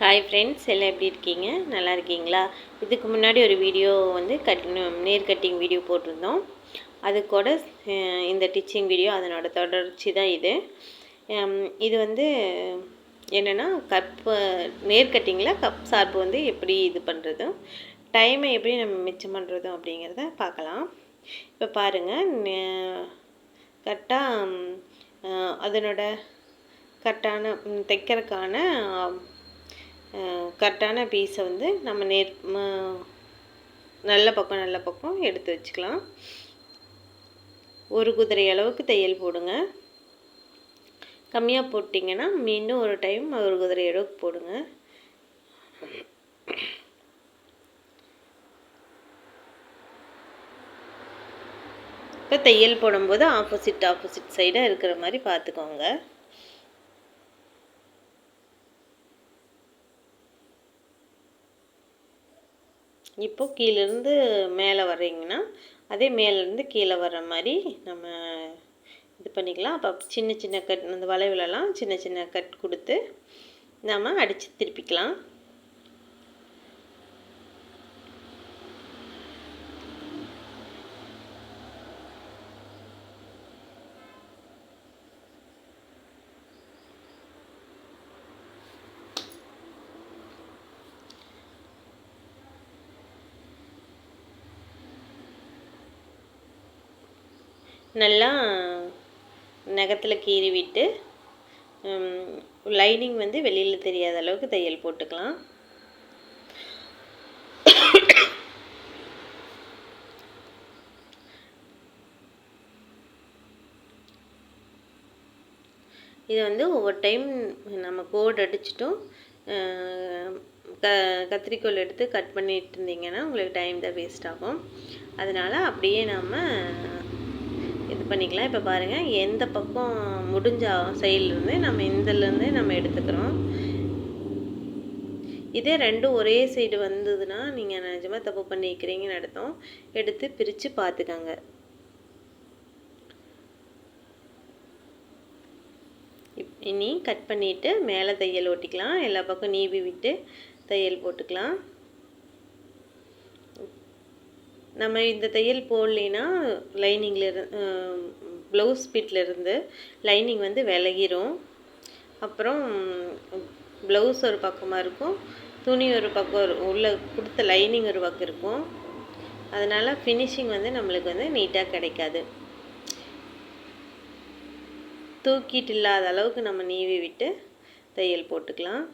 Hi friends எல்லாம் எப்படி இருக்கீங்க? நல்லா இருக்கீங்களா? இதுக்கு முன்னாடி ஒரு வீடியோ வந்து கட் நேர் கட்டிங் வீடியோ போட்டிருந்தோம். அது கூட இந்த டிச்சிங் வீடியோ அதனோட தொடர்ச்சி தான் இது. இது வந்து என்னென்னா கப்பு நேர் கட்டிங்கில் கப் சார்பு வந்து எப்படி இது பண்ணுறதும் டைமை எப்படி நம்ம மிச்சம் பண்ணுறதும் அப்படிங்கிறத பார்க்கலாம். இப்போ பாருங்கள் கரெக்டாக அதனோட கரெக்டான தைக்கிறதுக்கான கரெக்டான பீஸை வந்து நம்ம நேர் நல்ல பக்கம் நல்ல பக்கம் எடுத்து வச்சுக்கலாம். ஒரு குதிரை அளவுக்கு தையல் போடுங்க. கம்மியாக போட்டிங்கன்னா மீண்டும் ஒரு டைம் ஒரு குதிரை அளவுக்கு போடுங்க. இப்போ தையல் போடும்போது ஆப்போசிட் ஆப்போசிட் சைடாக இருக்கிற மாதிரி பார்த்துக்கோங்க. இப்போ கீழேருந்து மேலே வர்றீங்கன்னா அதே மேலேருந்து கீழே வர்ற மாதிரி நம்ம இது பண்ணிக்கலாம். அப்போ சின்ன சின்ன கட் அந்த வளைவுலலாம் சின்ன சின்ன கட் கொடுத்து நம்ம அடித்து திருப்பிக்கலாம். நல்லா நகத்தில் கீறி விட்டு லைனிங் வந்து வெளியில் தெரியாத அளவுக்கு தையல் போட்டுக்கலாம். இது வந்து ஒவ்வொரு டைம் நம்ம கோட் அடிச்சிட்டும் க கத்திரிக்கோல் எடுத்து கட் பண்ணிட்டு இருந்தீங்கன்னா உங்களுக்கு டைம் தான் வேஸ்ட் ஆகும். அதனால் அப்படியே நம்ம பண்ணிக்கலாம். இப்போ பாருங்கள் எந்த பக்கம் முடிஞ்ச சைட்லேருந்து நம்ம இந்தலேருந்தே நம்ம எடுத்துக்கிறோம். இதே ரெண்டும் ஒரே சைடு வந்ததுன்னா நீங்கள் நிஜமாக தப்பு பண்ணிக்கிறீங்கன்னு அர்த்தம். எடுத்து பிரித்து பார்த்துக்கோங்க. இப்- இனி கட் பண்ணிவிட்டு மேலே தையல் ஓட்டிக்கலாம். எல்லா பக்கம் நீவி விட்டு தையல் போட்டுக்கலாம். நம்ம இந்த தையல் போடலைன்னா லைனிங்கில் இரு ப்ளவுஸ் பிட்லேருந்து லைனிங் வந்து விலகிரும். அப்புறம் ப்ளவுஸ் ஒரு பக்கமாக இருக்கும் துணி ஒரு பக்கம் ஒரு- உள்ள கொடுத்த லைனிங் ஒரு பக்கம் இருக்கும். அதனால் ஃபினிஷிங் வந்து நம்மளுக்கு வந்து நீட்டாக கிடைக்காது. தூக்கிட்டு இல்லாத அளவுக்கு நம்ம நீவி விட்டு தையல் போட்டுக்கலாம்.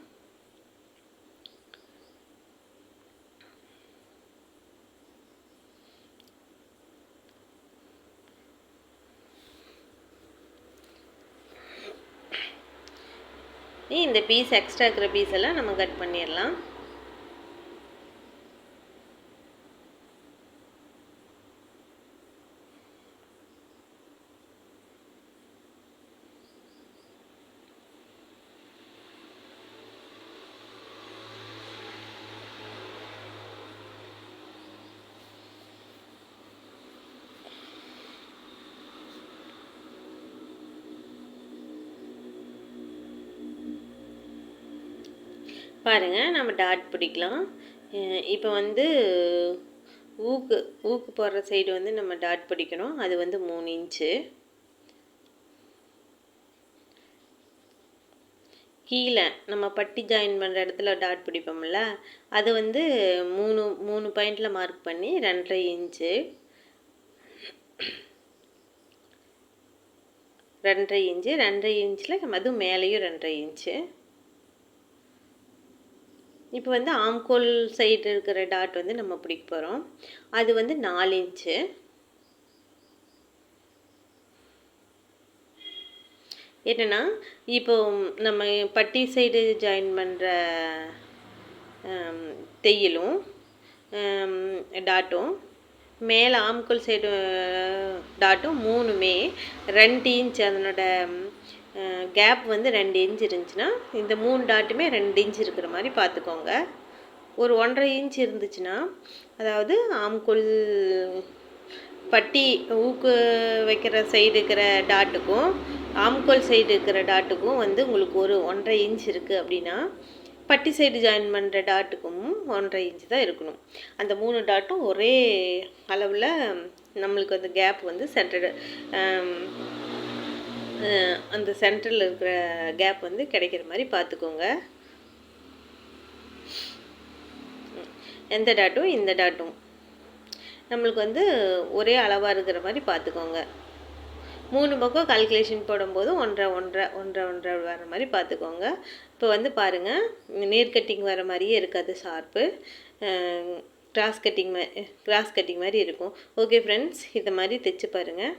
இந்த பீஸ் எக்ஸ்ட்ரா இருக்கிற பீஸ் எல்லாம் நம்ம கட் பண்ணிடலாம். பாருங்கள் நம்ம டாட் பிடிக்கலாம். இப்போ வந்து ஊக்கு ஊக்கு போடுற சைடு வந்து நம்ம டாட் பிடிக்கணும். அது வந்து மூணு இன்ச்சு கீழே நம்ம பட்டி ஜாயின் பண்ணுற இடத்துல டாட் பிடிப்போம்ல அது வந்து மூணு மூணு பாயிண்டில் மார்க் பண்ணி ரெண்டரை இன்ச்சு ரெண்டரை இன்ச்சு ரெண்டரை இன்ச்சில் அதுவும் மேலேயும் ரெண்டரை இன்ச்சு இப்போ வந்து ஆம்கோல் சைடு இருக்கிற டாட் வந்து நம்ம பிடிக்க போகிறோம் அது வந்து நாலு இன்ச்சு என்னென்னா இப்போ நம்ம பட்டி சைடு ஜாயின் பண்ணுற தையலும் டாட்டும் மேலே ஆம்கோல் சைடு டாட்டும் மூணுமே ரெண்டு இன்ச் அதனோட கேப் வந்து ரெண்டு இன்ச் இருந்துச்சுன்னா இந்த மூணு டாட்டுமே ரெண்டு இன்ச் இருக்கிற மாதிரி பார்த்துக்கோங்க. ஒரு ஒன்றரை இன்ச் இருந்துச்சுன்னா அதாவது ஆம்கோல் பட்டி ஊக்கு வைக்கிற சைடு இருக்கிற டாட்டுக்கும் ஆம்கோல் சைடு இருக்கிற டாட்டுக்கும் வந்து உங்களுக்கு ஒரு ஒன்றரை இன்ச் இருக்குது அப்படின்னா பட்டி சைடு ஜாயின் பண்ணுற டாட்டுக்கும் ஒன்றரை இன்ச்சு தான் இருக்கணும். அந்த மூணு டாட்டும் ஒரே அளவில் நம்மளுக்கு அந்த கேப் வந்து சென்டர் அந்த சென்டரில் இருக்கிற கேப் வந்து கிடைக்கிற மாதிரி பார்த்துக்கோங்க. எந்த டாட்டும் இந்த டாட்டும் நம்மளுக்கு வந்து ஒரே அளவாக இருக்கிற மாதிரி பார்த்துக்கோங்க. மூணு பக்கம் கால்குலேஷன் போடும்போது ஒன்றரை ஒன்றரை ஒன்றரை ஒன்றரை வர மாதிரி பார்த்துக்கோங்க. இப்போ வந்து பாருங்கள் நேர் கட்டிங் வர மாதிரியே இருக்காது ஷார்ப்பு கிராஸ் கட்டிங் மா கிராஸ் கட்டிங் மாதிரி இருக்கும். ஓகே ஃப்ரெண்ட்ஸ் இதை மாதிரி தைச்சு பாருங்கள்